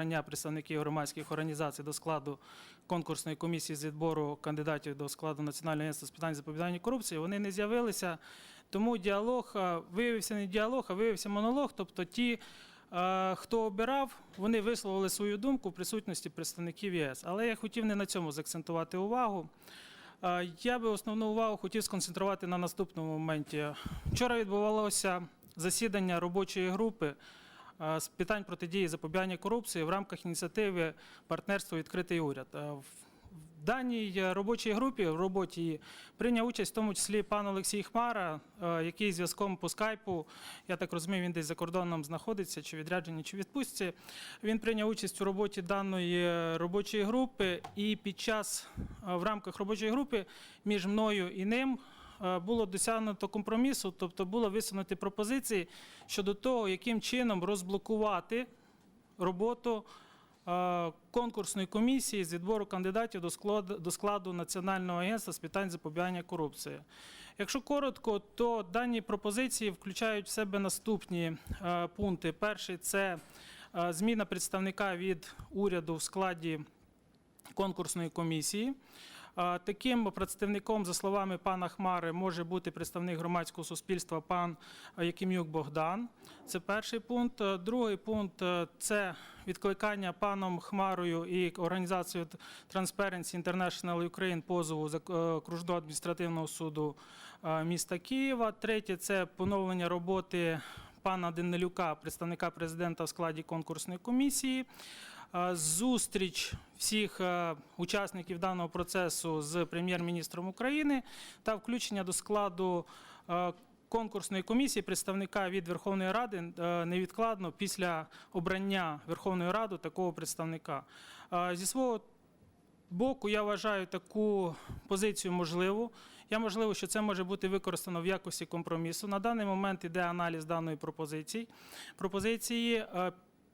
обрання представників громадських організацій до складу конкурсної комісії з відбору кандидатів до складу Національного агентства з питань запобігання корупції, вони не з'явилися. Тому діалог виявився не діалог, а виявився монолог. Тобто ті, хто обирав, вони висловили свою думку в присутності представників ЄС. Але я хотів не на цьому заакцентувати увагу. Я би основну увагу хотів сконцентрувати на наступному моменті. Вчора відбувалося засідання робочої групи з питань протидії запобігання корупції в рамках ініціативи партнерство відкритий уряд. Е, В даній е, робочій групі в роботі прийняв участь в тому числі пан Олексій Хмара, е, який зв'язком по скайпу, я так розумію, він десь за кордоном знаходиться, чи відрядженні, чи відпустці. Він прийняв участь у роботі даної е, робочої групи, і під час е, в рамках робочої групи між мною і ним е, було досягнуто компромісу, тобто було висунуті пропозиції щодо того, яким чином розблокувати роботу е, конкурсної комісії з відбору кандидатів до складу, до складу Національного агентства з питань запобігання корупції. Якщо коротко, то дані пропозиції включають в себе наступні е, пункти. Перший це е, зміна представника від уряду в складі конкурсної комісії. Таким представником, за словами пана Хмари, може бути представник громадського суспільства пан а, Яким'юк Богдан. Це перший пункт. Е, Другий пункт е, це відкликання паном Хмарою і організацією Transparency International Ukraine позову з окружного адміністративного суду е, міста Києва. Третє це поновлення роботи пана Денилюка, представника президента в складі конкурсної комісії. Зустріч всіх е, учасників даного процесу з прем'єр-міністром України та включення до складу е, конкурсної комісії представника від Верховної Ради е, невідкладно після обрання Верховної Ради такого представника. Зі свого боку, я вважаю таку позицію можливу. Я можливо, що це може бути використано в якості компромісу. На даний момент іде аналіз даної пропозиції. пропозиції.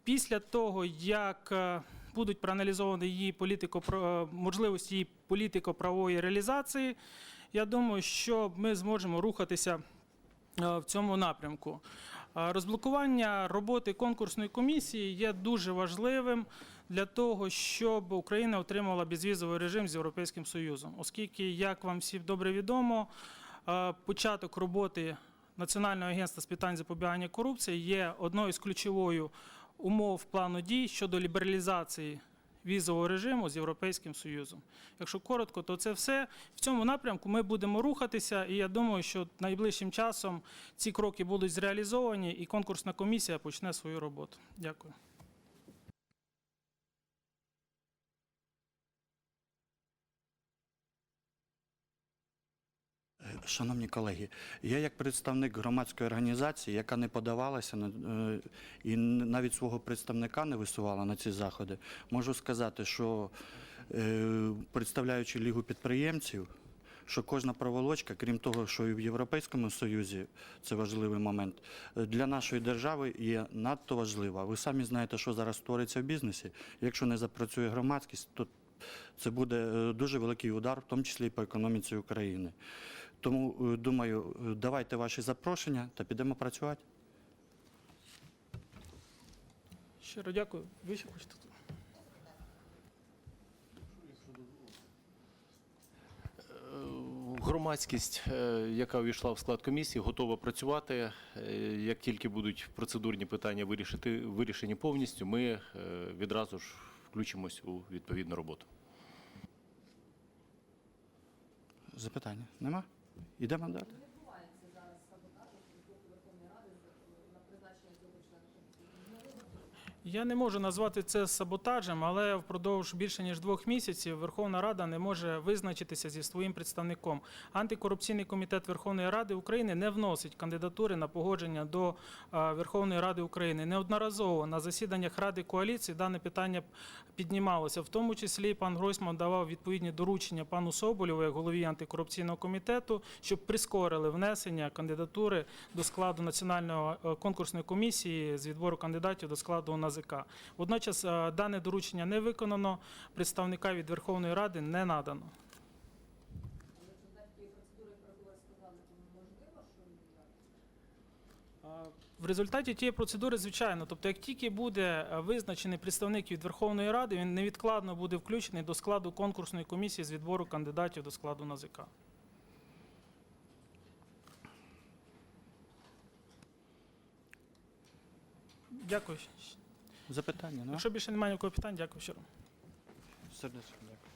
Після того, як е, будуть проаналізовані її політико, е, можливості її політико-правової реалізації, я думаю, що ми зможемо рухатися е, в цьому напрямку. Розблокування роботи конкурсної комісії є дуже важливим для того, щоб Україна отримала безвізовий режим з Європейським Союзом, оскільки, як вам всім добре відомо, початок роботи Національного агентства з питань запобігання корупції є одною з ключовою умов плану дій щодо лібералізації візового режиму з Європейським Союзом. Якщо коротко, то це все. В цьому напрямку ми будемо рухатися, і я думаю, що найближчим часом ці кроки будуть зреалізовані, і конкурсна комісія почне свою роботу. Дякую. Шановні колеги, я як представник громадської організації, яка не подавалася е, і навіть свого представника не висувала на ці заходи, можу сказати, що е, представляючи лігу підприємців, що кожна проволочка, крім того, що і в Європейському Союзі це важливий момент, е, для нашої держави є надто важлива. Ви самі знаєте, що зараз твориться в бізнесі. Якщо не запрацює громадськість, то це буде дуже великий удар, в тому числі і по економіці України. Тому е, думаю, е, давайте ваші запрошення та підемо працювати. Щиро дякую. Ви ще хочете? Громадськість, е, яка увійшла в склад комісії, готова працювати. Як тільки будуть процедурні питання вирішити, вирішені повністю, ми відразу ж включимось у відповідну роботу. Запитання нема? e demandada. Я не можу назвати це саботажем, але впродовж більше ніж двох місяців Верховна Рада не може визначитися зі своїм представником. Антикорупційний комітет Верховної Ради України не вносить кандидатури на погодження до е, Верховної Ради України. Неодноразово на засіданнях Ради коаліції дане питання піднімалося. В тому числі пан Гройсман давав відповідні доручення пану Соболєву, як голові антикорупційного комітету, щоб прискорили внесення кандидатури до складу національної е, конкурсної комісії з відбору кандидатів до складу НАЗК. Водночас е, дане доручення не виконано, представника від Верховної Ради не надано. А В результаті тієї процедури, звичайно, тобто, як тільки буде е, визначений представник від Верховної Ради, він невідкладно буде включений до складу конкурсної комісії з відбору кандидатів до складу НАЗК. Дякую. Запитання, ну? Якщо більше немає ніякого питань, дякую щиро. Сердечно дякую.